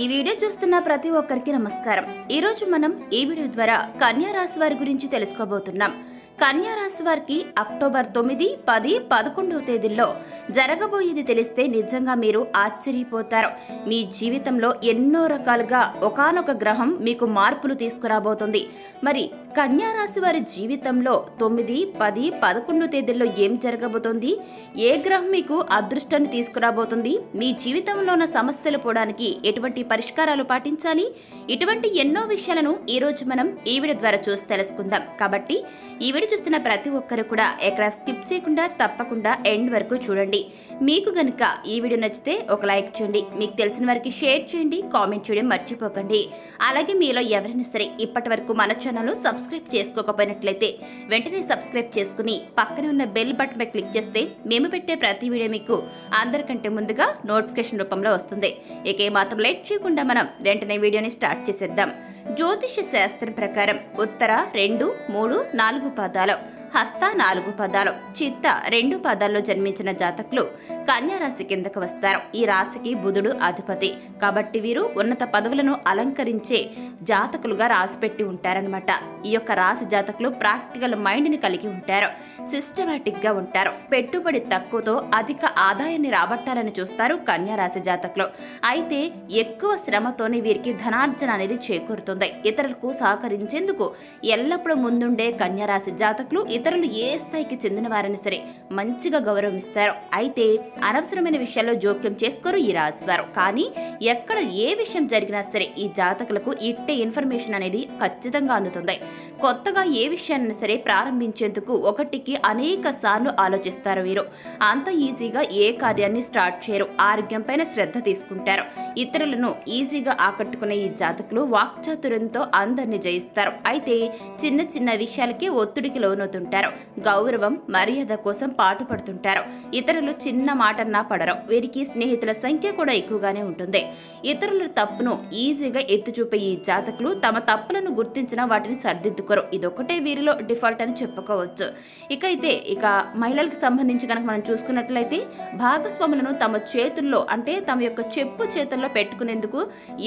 ఈ వీడియో చూస్తున్న ప్రతి ఒక్కరికి నమస్కారం. ఈ రోజు మనం ఈ వీడియో ద్వారా కన్యా రాశి వారి గురించి తెలుసుకోబోతున్నాం. కన్యా రాశి వారికి అక్టోబర్ తొమ్మిది పది పదకొండవ తేదీల్లో జరగబోయేది తెలిస్తే నిజంగా మీరు ఆశ్చర్యపోతారు. మీ జీవితంలో ఎన్నో రకాలుగా ఒకానొక గ్రహం మీకు మార్పులు తీసుకురాబోతుంది. మరి కన్యా రాశి వారి జీవితంలో తొమ్మిది పది పదకొండు తేదీల్లో ఏం జరగబోతోంది? ఏ గ్రహం మీకు అదృష్టాన్ని తీసుకురాబోతుంది? మీ జీవితంలో ఉన్న సమస్యలు పోవడానికి ఎటువంటి పరిష్కారాలు పాటించాలి? ఇటువంటి ఎన్నో విషయాలను ఈరోజు మనం ఈ వీడియో ద్వారా చూసి తెలుసుకుందాం. కాబట్టి ఈ వీడియో చూస్తున్న ప్రతి ఒక్కరు కూడా ఎక్కడ స్కిప్ చేయకుండా తప్పకుండా ఎండ్ వరకు చూడండి. మీకు గనుక ఈ వీడియో నచ్చితే ఒక లైక్ చేయండి. మీకు తెలిసిన వారికి షేర్ చేయండి. కామెంట్ చేయడం మర్చిపోకండి. అలాగే మీలో ఎవరైనా సరే ఇప్పటి వరకు మన ఛానల్ సబ్స్క్రైబ్ చేసుకోకపోయినట్లయితే వెంటనే సబ్స్క్రైబ్ చేసుకుని పక్కనే ఉన్న బెల్ బటన్ పై క్లిక్ చేస్తే మేము పెట్టే ప్రతి వీడియో మీకు అందరికంటే ముందుగా నోటిఫికేషన్ రూపంలో వస్తుంది. ఇక మాత్రం లేట్ చేయకుండా మనం వెంటనే వీడియోని స్టార్ట్ చేసేద్దాం. జ్యోతిష శాస్త్రం ప్రకారం ఉత్తర రెండు మూడు నాలుగు పదాలు హస్త నాలుగు పదాలు చిత్త రెండు పదాల్లో జన్మించిన జాతకులు కన్యా రాశి కిందకు వస్తారు. ఈ రాశికి బుధుడు అధిపతి. కాబట్టి వీరు ఉన్నత పదవులను అలంకరించే జాతకులుగా రాసిపెట్టి ఉంటారనమాట ఈ యొక్క రాశి జాతకులు ప్రాక్టికల్ మైండ్ని కలిగి ఉంటారు. సిస్టమేటిక్గా ఉంటారు. పెట్టుబడి తక్కువతో అధిక ఆదాయాన్ని రాబట్టాలని చూస్తారు కన్యారాశి జాతకులు. అయితే ఎక్కువ శ్రమతోనే వీరికి ధనార్జన అనేది చేకూరుతుంది. ఇతరులకు సహకరించేందుకు ఎల్లప్పుడూ ముందుండే కన్యారాశి జాతకులు ఇతరులు ఏ స్థాయికి చెందిన వారైనా సరే మంచిగా గౌరవిస్తారు. అయితే అనవసరమైన విషయాల్లో జోక్యం చేసుకోరు ఈ రాశివారు కానీ ఎక్కడ ఏ విషయం జరిగినా సరే ఈ జాతకులకు ఇట్టే ఇన్ఫర్మేషన్ అనేది ఖచ్చితంగా అందుతుంది. కొత్తగా ఏ విషయాన్ని సరే ప్రారంభించేందుకు ఒకటికి అనేక సార్లు ఆలోచిస్తారు వీరు. అంత ఈజీగా ఏ కార్యాన్ని స్టార్ట్ చేయరు. ఆరోగ్యం పైన శ్రద్ధ తీసుకుంటారు. ఇతరులను ఈజీగా ఆకట్టుకునే ఈ జాతకులు వాక్చాతుర్యంతో అందరిని జయిస్తారు. అయితే చిన్న చిన్న విషయాలకి ఒత్తిడికి లోనవుతుంటారు. గౌరవం మర్యాద కోసం పాటుపడుతుంటారు. ఇతరులు చిన్న మాటన్నా పడరు. వీరికి స్నేహితుల సంఖ్య కూడా ఎక్కువగానే ఉంటుంది. ఇతరుల తప్పును ఈజీగా ఎత్తి చూపే ఈ జాతకులు తమ తప్పులను గుర్తించిన వాటిని సరిదిద్దుకోరు. ఇదొకటే వీరిలో డిఫాల్ట్ అని చెప్పుకోవచ్చు. ఇక అయితే ఇక మహిళలకు సంబంధించి కనుక మనం చూసుకున్నట్లయితే భాగస్వాములను తమ చేతుల్లో అంటే తమ యొక్క చెప్పు చేతుల్లో పెట్టుకునేందుకు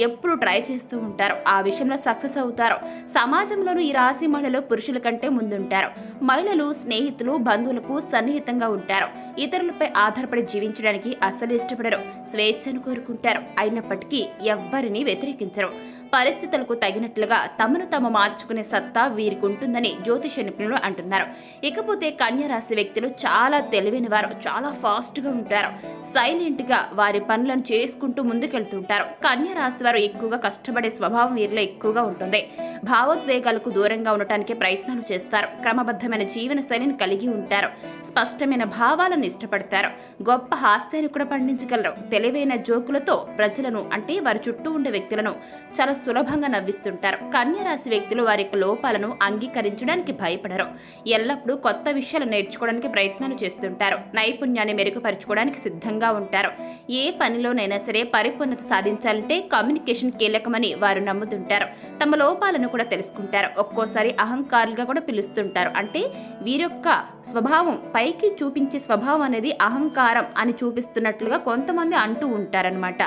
ఎప్పుడు ట్రై చేస్తూ ఉంటారు. ఆ విషయం విషయంలో సక్సెస్ అవుతారు. సమాజంలోనూ ఈ రాశి మహిళలు పురుషుల కంటే ముందుంటారు. మహిళలు స్నేహితులు బంధువులకు సన్నిహితంగా ఉంటారు. ఇతరులపై ఆధారపడి జీవించడానికి అస్సలు ఇష్టపడరు. స్వేచ్ఛను కోరుకుంటారు. అయినప్పటికీ ఎవ్వరిని వ్యతిరేకించరు. పరిస్థితులకు తగినట్లుగా తమను తాము మార్చుకునే సత్తా వీరికి ఉంటుందని జ్యోతిష నిపుణులు అంటున్నారు. ఇకపోతే కన్యరాశి వ్యక్తులు చాలా తెలివైన వారు చాలా ఫాస్ట్గా ఉంటారు. సైలెంట్గా వారి పనులను చేసుకుంటూ ముందుకెళ్తుంటారు. కన్యరాశి వారు ఎక్కువగా కష్టపడే స్వభావం వీరిలో ఎక్కువగా ఉంటుంది. భావోద్వేగాలకు దూరంగా ఉండటానికి ప్రయత్నాలు చేస్తారు. క్రమబద్ధమైన జీవన శైలిని కలిగి ఉంటారు. స్పష్టమైన భావాలను ఇష్టపడతారు. గొప్ప హాస్యాన్ని కూడా పండించగలరు. తెలివైన జోకులతో ప్రజలను అంటే వారి చుట్టూ ఉండే వ్యక్తులను చాలా సులభంగా నవ్విస్తుంటారు. కన్యరాశి వ్యక్తులు వారి యొక్క లోపాలను అంగీకరించడానికి భయపడరు. ఎల్లప్పుడూ కొత్త విషయాలు నేర్చుకోవడానికి ప్రయత్నాలు చేస్తుంటారు. నైపుణ్యాన్ని మెరుగుపరచుకోవడానికి సిద్ధంగా ఉంటారు. ఏ పనిలోనైనా సరే పరిపూర్ణత సాధించాలంటే కమ్యూనికేషన్ కీలకమని వారు నమ్ముతుంటారు. తమ లోపాలను కూడా తెలుసుకుంటారు. ఒక్కోసారి అహంకారులుగా కూడా పిలుస్తుంటారు. అంటే వీరొక్క స్వభావం పైకి చూపించే స్వభావం అనేది అహంకారం అని చూపిస్తున్నట్లుగా కొంతమంది అంటూ ఉంటారనమాట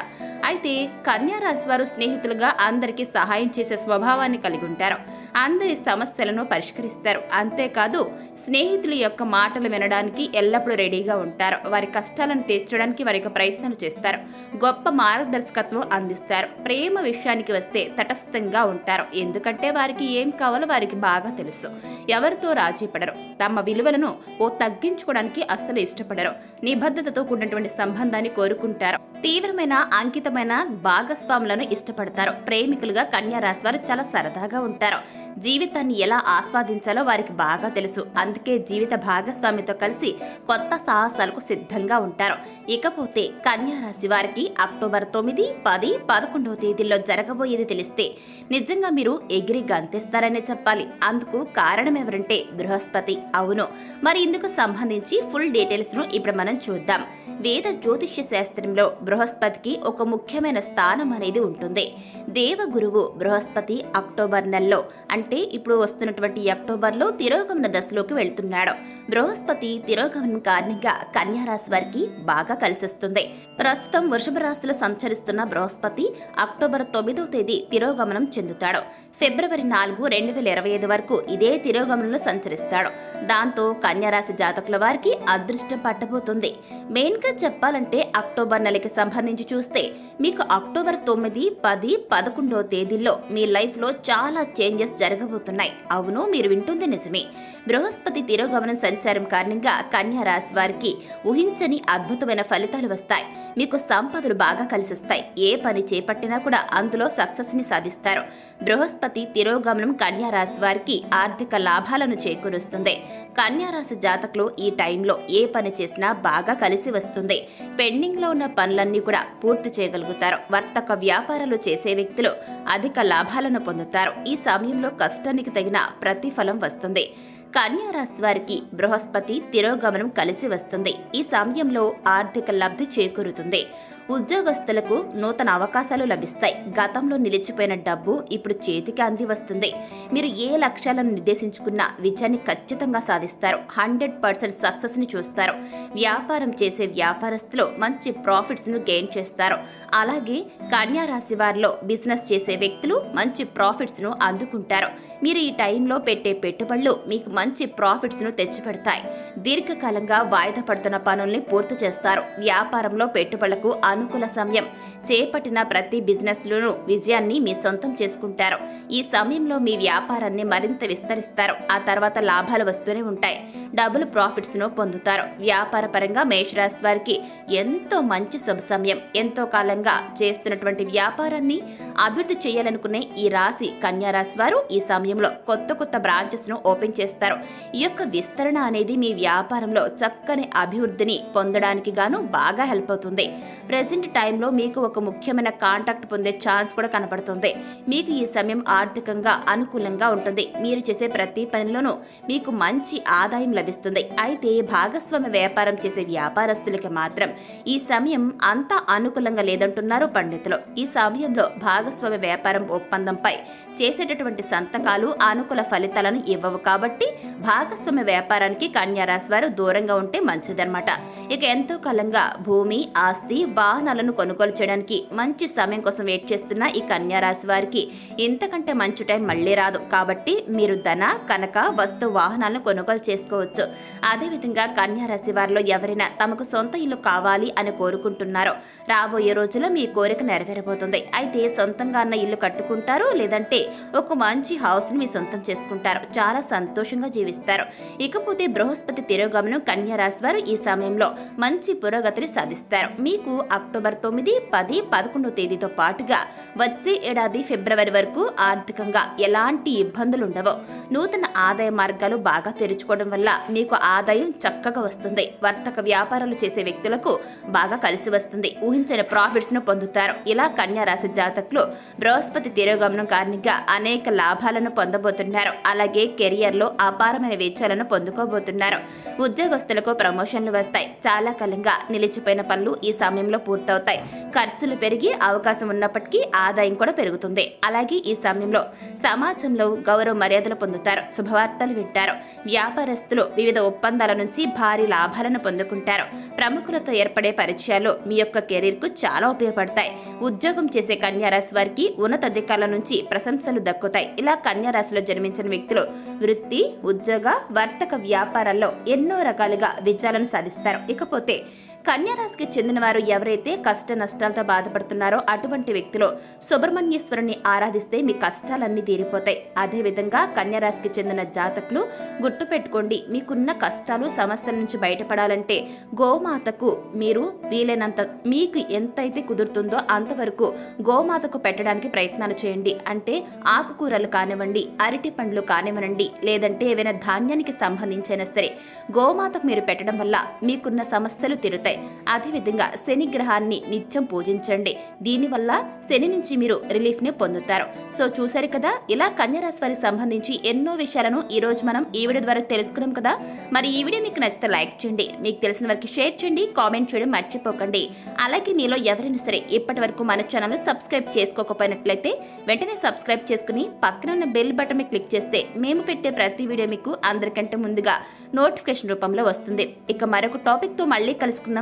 అయితే కన్యారాశి వారు స్నేహితులుగా అందరికీ సహాయం చేసే స్వభావాన్ని కలిగి ఉంటారు. అందరి సమస్యలను పరిష్కరిస్తారు. అంతేకాదు స్నేహితుల యొక్క మాటలు వినడానికి ఎల్లప్పుడూ రెడీగా ఉంటారు. వారి కష్టాలను తీర్చడానికి వారి యొక్క ప్రయత్నాలు చేస్తారు. గొప్ప మార్గదర్శకత్వం అందిస్తారు. ప్రేమ విషయానికి వస్తే తటస్థంగా ఉంటారు. ఎందుకంటే వారికి ఏం కావాలో వారికి బాగా తెలుసు. ఎవరితో రాజీ పడరు. తమ విలువలను ఓ తగ్గించుకోవడానికి అస్సలు ఇష్టపడరు. నిబద్ధతతో కూడినటువంటి సంబంధాన్ని కోరుకుంటారు. తీవ్రమైన అంకితమైన భాగస్వాములను ఇష్టపడతారు. ప్రేమికులుగా కన్యా రాశి వారు చాలా సరదాగా ఉంటారు. జీవితాన్ని ఎలా ఆస్వాదించాలో వారికి బాగా తెలుసు. అందుకే జీవిత భాగస్వామితో కలిసి కొత్త సాహసాలకు సిద్ధంగా ఉంటారు. ఇకపోతే కన్యా రాశి వారికి అక్టోబర్ తొమ్మిది పది పదకొండవ తేదీల్లో జరగబోయేది తెలిస్తే నిజంగా మీరు ఎగిరి గంతేస్తారనే చెప్పాలి. అందుకు కారణం ఎవరంటే బృహస్పతి. అవును. మరి ఇందుకు సంబంధించి ఫుల్ డీటెయిల్స్ను ఇప్పుడు మనం చూద్దాం. వేద జ్యోతిష్య శాస్త్రంలో బృహస్పతికి ఒక ముఖ్యమైన స్థానం అనేది ఉంటుంది. దేవగురువు బృహస్పతి అక్టోబర్ నెలలో అంటే ఇప్పుడు వస్తున్నటువంటి అక్టోబర్లో తిరోగమన దశలోకి రాశిలోకి వెళ్తున్నాడు. బృహస్పతి తిరోగమనం కారణంగా కన్యారాశి వారికి బాగా కలిసిస్తుంది. ప్రస్తుతం వృషభ రాశిలో సంచరిస్తున్న బృహస్పతి అక్టోబర్ తొమ్మిదవ తేదీ తిరోగమనం చెందుతాడు. ఫిబ్రవరి నాలుగు రెండు వేల ఇరవై ఐదు వరకు ఇదే తిరోగమనంలో సంచరిస్తాడు. దాంతో కన్యారాశి జాతకుల వారికి అదృష్టం పట్టబోతుంది. మెయిన్గా చెప్పాలంటే అక్టోబర్ నెలకి సంబంధించి చూస్తే మీకు అక్టోబర్ తొమ్మిది పది పదకొండవ తేదీల్లో మీ లైఫ్లో చాలా చేంజెస్ జరగబోతున్నాయి. అవును మీరు వింటుంది నిజమే. బృహస్పతి తిరోగమనం సంచారం కారణంగా కన్యా రాశి వారికి ఊహించని అద్భుతమైన ఫలితాలు వస్తాయి. మీకు సంపదలు బాగా కలిసిస్తాయి. ఏ పని చేపట్టినా కూడా అందులో సక్సెస్ని సాధిస్తారు. బృహస్పతి తిరోగమనం కన్యా రాశి వారికి ఆర్థిక లాభాలను చేకూరుస్తుంది. కన్యా రాశి జాతకులు ఈ టైంలో ఏ పని చేసినా బాగా కలిసి వస్తుంది. పెండింగ్లో ఉన్న పనులన్నీ కూడా పూర్తి చేయగలుగుతారు. వర్తక వ్యాపారాలు చేసే వ్యక్తులు అధిక లాభాలను పొందుతారు. ఈ సమయంలో కష్టానికి తగిన ప్రతిఫలం వస్తుంది. రాశి వారికి బృహస్పతి తిరోగమనం కలిసి వస్తుంది. ఈ సమయంలో ఆర్థిక లబ్ధి చేకూరుతుంది. ఉద్యోగస్తులకు నూతన అవకాశాలు లభిస్తాయి. గతంలో నిలిచిపోయిన డబ్బు ఇప్పుడు చేతికి అంది వస్తుంది. మీరు ఏ లక్ష్యాలను నిర్దేశించుకున్నా విజయాన్ని ఖచ్చితంగా సాధిస్తారు. హండ్రెడ్ పర్సెంట్ సక్సెస్ని చూస్తారు. వ్యాపారం చేసే వ్యాపారస్తులు మంచి ప్రాఫిట్స్ను గెయిన్ చేస్తారు. అలాగే కన్యా రాశి వారిలో బిజినెస్ చేసే వ్యక్తులు మంచి ప్రాఫిట్స్ను అందుకుంటారు. మీరు ఈ టైంలో పెట్టే పెట్టుబడులు మీకు మంచి ప్రాఫిట్స్ను తెచ్చిపెడతాయి. దీర్ఘకాలంగా వాయిదా పడుతున్న పనుల్ని పూర్తి చేస్తారు. వ్యాపారంలో పెట్టుబడులకు అనుకూల సమయం. చేపట్టిన ప్రతి బిజినెస్లోనూ విజయాన్ని మీ సొంతం చేసుకుంటారు. ఈ సమయంలో మీ వ్యాపారాన్ని మరింత విస్తరిస్తారు. ఆ తర్వాత లాభాలు వస్తూనే ఉంటాయి. డబుల్ ప్రాఫిట్స్ను పొందుతారు. వ్యాపార పరంగా మేషరాశి వారికి ఎంతో మంచి శుభ సమయం. ఎంతో కాలంగా చేస్తున్నటువంటి వ్యాపారాన్ని అభివృద్ధి చేయాలనుకునే ఈ రాశి కన్యారాశి వారు ఈ సమయంలో కొత్త కొత్త బ్రాంచెస్ను ఓపెన్ చేస్తారు. ఈ యొక్క విస్తరణ అనేది మీ వ్యాపారంలో చక్కని అభివృద్ధిని పొందడానికి గాను బాగా హెల్ప్ అవుతుంది. ప్రెసెంట్ టైంలో మీకు ఒక ముఖ్యమైన కాంట్రాక్ట్ పొందే ఛాన్స్ కూడా కనపడుతుంది. మీకు ఈ సమయం ఆర్థికంగా అనుకూలంగా ఉంటుంది. మీరు చేసే ప్రతి పనిలోనూ మీకు మంచి ఆదాయం లభిస్తుంది. అయితే భాగస్వామ్య వ్యాపారం చేసే వ్యాపారస్తులకి మాత్రం ఈ సమయం అంత అనుకూలంగా లేదంటున్నారు పండితులు. ఈ సమయంలో భాగస్వామ్య వ్యాపారం ఒప్పందంపై చేసేటటువంటి సంతకాలు అనుకూల ఫలితాలను ఇవ్వవు కాబట్టి భాగస్వామ్య వ్యాపారానికి కన్యారాశి వారు దూరంగా ఉంటే మంచిదన్నమాట. ఇక ఎంతో కాలంగా భూమి ఆస్తి వాహనాలను కొనుగోలు చేయడానికి మంచి సమయం కోసం వెయిట్ చేస్తున్న ఈ కన్యారాశి వారికి ఇంతకంటే మంచి టైం మళ్ళీ రాదు. కాబట్టి మీరు ధన కనక వస్తు వాహనాలను కొనుగోలు చేసుకోవచ్చు. అదేవిధంగా కన్యారాశి వారిలో ఎవరైనా తమకు సొంత ఇల్లు కావాలి అని కోరుకుంటున్నారో రాబోయే రోజుల్లో మీ కోరిక నెరవేరబోతుంది. అయితే సొంతంగా అన్న ఇల్లు కట్టుకుంటారు లేదంటే ఒక మంచి హౌస్ని మీ సొంతం చేసుకుంటారు. చాలా సంతోషంగా జీవిస్తారు. ఇకపోతే బృహస్పతి తిరోగమనం కన్యారాశి వారు ఈ సమయంలో మంచి పురోగతిని సాధిస్తారు. మీకు అక్టోబర్ తొమ్మిది పది పదకొండో తేదీతో పాటుగా వచ్చే ఏడాది ఫిబ్రవరి వరకు ఆర్థికంగా ఎలాంటి ఇబ్బందులు ఉండవు నూతన ఆదాయ మార్గాలు బాగా తెరుచుకోవడం వల్ల మీకు ఆదాయం చక్కగా వస్తుంది. వర్తక వ్యాపారాలు చేసే వ్యక్తులకు బాగా కలిసి వస్తుంది. ఊహించని ప్రాఫిట్స్ను పొందుతారు. ఇలా కన్యారాశి జాతకులు బృహస్పతి తిరోగమనం కారణంగా అనేక లాభాలను పొందబోతున్నారు. అలాగే కెరియర్లో అపారమైన వెచ్చాలను పొందుకోబోతున్నారు. ఉద్యోగస్తులకు ప్రమోషన్లు వస్తాయి. చాలా కాలంగా నిలిచిపోయిన పనులు ఈ సమయంలో పూర్తవుతాయి. ఖర్చులు పెరిగి అవకాశం ఉన్నప్పటికీ ఆదాయం కూడా పెరుగుతుంది. అలాగే ఈ సమయంలో సమాజంలో గౌరవ మర్యాదలు పొందుతారు. శుభవార్తలు వింటారు. వ్యాపారస్తులు వివిధ ఒప్పందాల నుంచి భారీ లాభాలను పొందుకుంటారు. ప్రముఖులతో ఏర్పడే పరిచయాలు మీ యొక్క కెరీర్కు చాలా ఉపయోగపడతాయి. ఉద్యోగం చేసే కన్యారాశి వారికి ఉన్నతాధికారుల నుంచి ప్రశంసలు దక్కుతాయి. ఇలా కన్యారాశిలో జన్మించిన వ్యక్తులు వృత్తి ఉద్యోగ వర్తక వ్యాపారాల్లో ఎన్నో రకాలుగా విజయాలను సాధిస్తారు. ఇకపోతే కన్యారాశికి చెందిన వారు ఎవరైతే కష్ట నష్టాలతో బాధపడుతున్నారో అటువంటి వ్యక్తులు సుబ్రహ్మణ్యేశ్వరుని ఆరాధిస్తే మీ కష్టాలన్నీ తీరిపోతాయి. అదేవిధంగా కన్యారాశికి చెందిన జాతకులు గుర్తుపెట్టుకోండి మీకున్న కష్టాలు సమస్యల నుంచి బయటపడాలంటే గోమాతకు మీరు వీలైనంత మీకు ఎంతైతే కుదురుతుందో అంతవరకు గోమాతకు పెట్టడానికి ప్రయత్నాలు చేయండి. అంటే ఆకుకూరలు కానివ్వండి అరటి పండ్లు కానివ్వండి లేదంటే ఏవైనా ధాన్యానికి సంబంధించైనా సరే గోమాతకు మీరు పెట్టడం వల్ల మీకున్న సమస్యలు తీరుతాయి. ఉంటాయి అదేవిధంగా శని గ్రహాన్ని నిత్యం పూజించండి. దీనివల్ల శని నుంచి మీరు రిలీఫ్ని పొందుతారు. సో చూశారు కదా? ఇలా కన్యారాశి వారికి సంబంధించి ఎన్నో విషయాలను ఈ రోజు మనం ఈ వీడియో ద్వారా తెలుసుకున్నాం కదా? మరి ఈ వీడియో మీకు నచ్చితే లైక్ చేయండి. మీకు తెలిసిన వారికి షేర్ చేయండి. కామెంట్ చేయడం మర్చిపోకండి. అలాగే మీలో ఎవరైనా సరే ఇప్పటి వరకు మన ఛానల్ సబ్స్క్రైబ్ చేసుకోకపోయినట్లయితే వెంటనే సబ్స్క్రైబ్ చేసుకుని పక్కన ఉన్న బెల్ బటన్ మీద క్లిక్ చేస్తే మేము పెట్టే ప్రతి వీడియో మీకు అందరికంటే ముందుగా నోటిఫికేషన్ రూపంలో వస్తుంది. ఇక మరొక టాపిక్తో మళ్ళీ కలుసుకుందాం.